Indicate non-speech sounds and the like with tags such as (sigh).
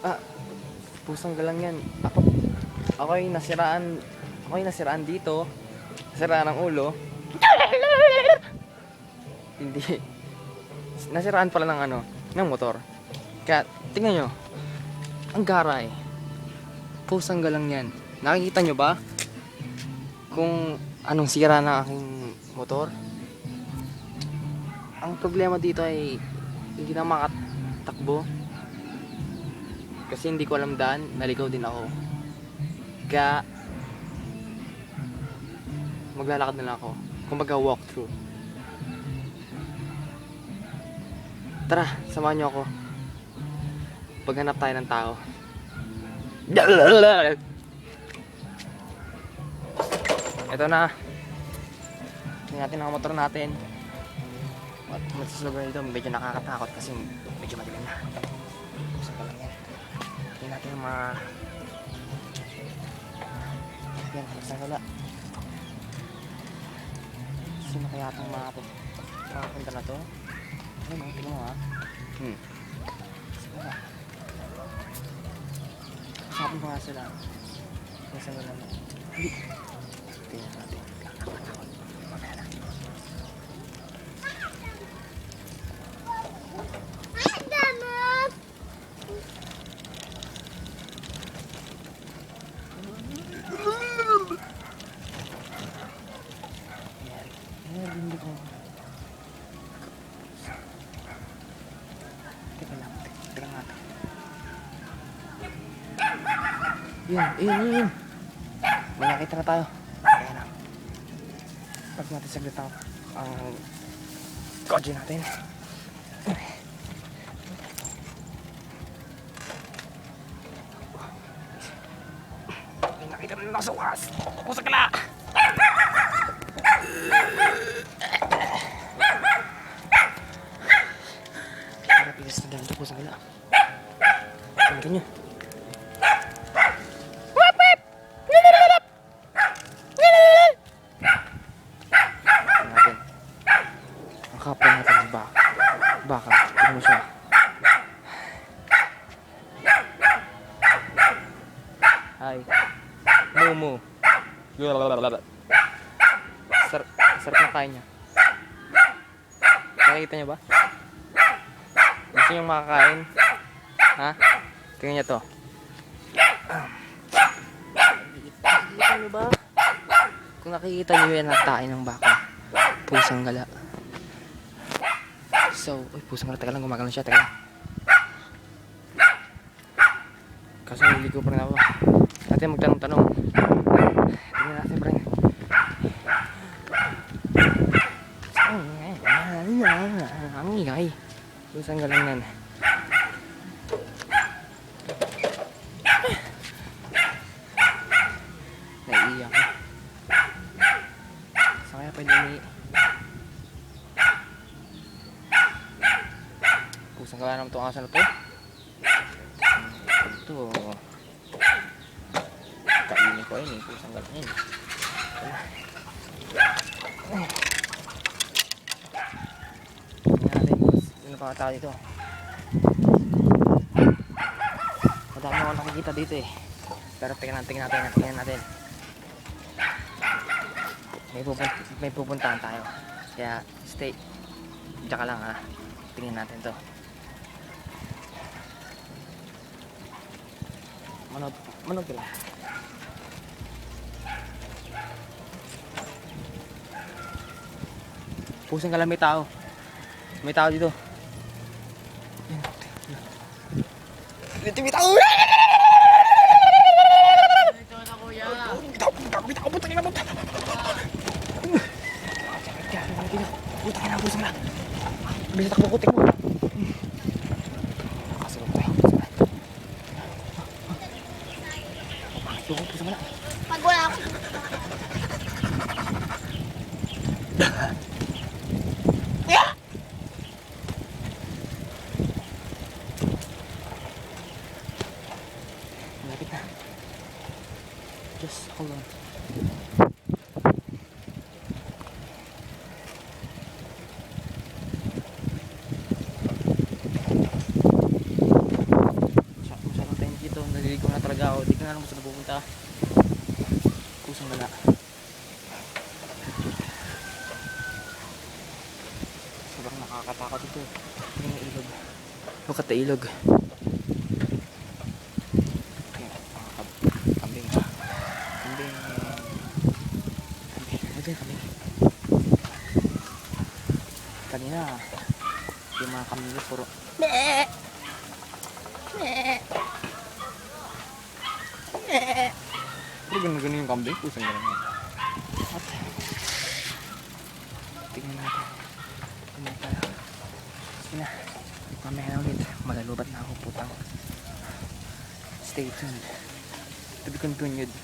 Ah, pusang galang yan. Ako, ako ay nasiraan, ako ay nasiraan dito. Nasiraan ang ulo. (laughs) Hindi. Nasiraan pala ng ano, ng motor. Kaya, tingnan nyo. Ang garay. Pusang galang yan. Nakikita nyo ba? Kung anong sira ng aking motor? Ang problema dito ay hindi na makatakbo. Kasi hindi ko alam daan, naligaw din ako. Kaya maglalakad na lang ako. Kumbaga walk through. Tara, samahan niyo ako. Paghanap tayo ng tao. Ito na. Tingnan natin ang motor natin. At nito, medyo nakakatakot kasi medyo madilim na. Gusto ko lang yan. Tingnan natin yung mga... Yan, magsagala. Sino kaya itong mga to? Mga punta na to? Ay, mga mo ha. Hmm. Sagala. Sabi ko nga sila. Magsagala na. Tingnan natin. Nakakatakot. Mamaya na. Ayan. Ayan, hindi ko. Teka lang. Teka nga. Yun, yun, yun, yun. May nakita na tayo. Ayan na. Pag natin saglit ang, ang kotse natin. Nakita na nasa wakas. Kusa ka na! Pilis na ito po sa gala. Tingnan nyo. Tingnan natin. Ang ng baka. Baka. Tingnan mo siya. Hi. Mumu. Sar sarap na kain niya. Nakikita niyo ba? Gusto niyong makakain? Ha? Tingnan niyo to. Nakikita ba? Kung nakikita niyo yan tae ng baka. Pusang gala. So, uy, pusang gala. Teka lang, gumagano siya. Teka lang. Kaso niligo pa rin ako. Natin magtanong-tanong. Tingnan natin, pre. Ang ingay. Pusang galang yan. Naiiyak ko. Saan kaya pwede ni... Pusang galang naman itong aso na to. Ito. Kainin ko yun eh. Pusang galang yun. Tingnan natin pa tao dito. Madami akong nakikita dito eh. Pero tingnan natin, tingnan natin, tingnan natin. May, pupunt may pupuntahan tayo. Kaya stay. Diyan ka lang ha. Tingnan natin to. Manood, manood ka lang. Pusing ka lang may tao. May tao dito. Dito may tao! Bitaw, bitaw, bitaw, putang ina mo. Putang ina, pusing na. Bisa takbo kutik mo. Nakasunod tayo. Pusing na. Pusing na. Pag wala ako, Malapit na. Just hold on. Masyadong talaga ako. Di ko na alam kung saan pupunta. Pusang gala. Sobrang nakakatakot ito. Yung ilog. The ilog. Yung kambing. Kanina, yung mga kambing ko puro Pero ganun ganun yung kambing, pusang ganun yan. At, tingnan natin. Tingnan tayo. Sige na, mamaya na ulit. Malalubat na ako putang. Stay tuned. To be continued.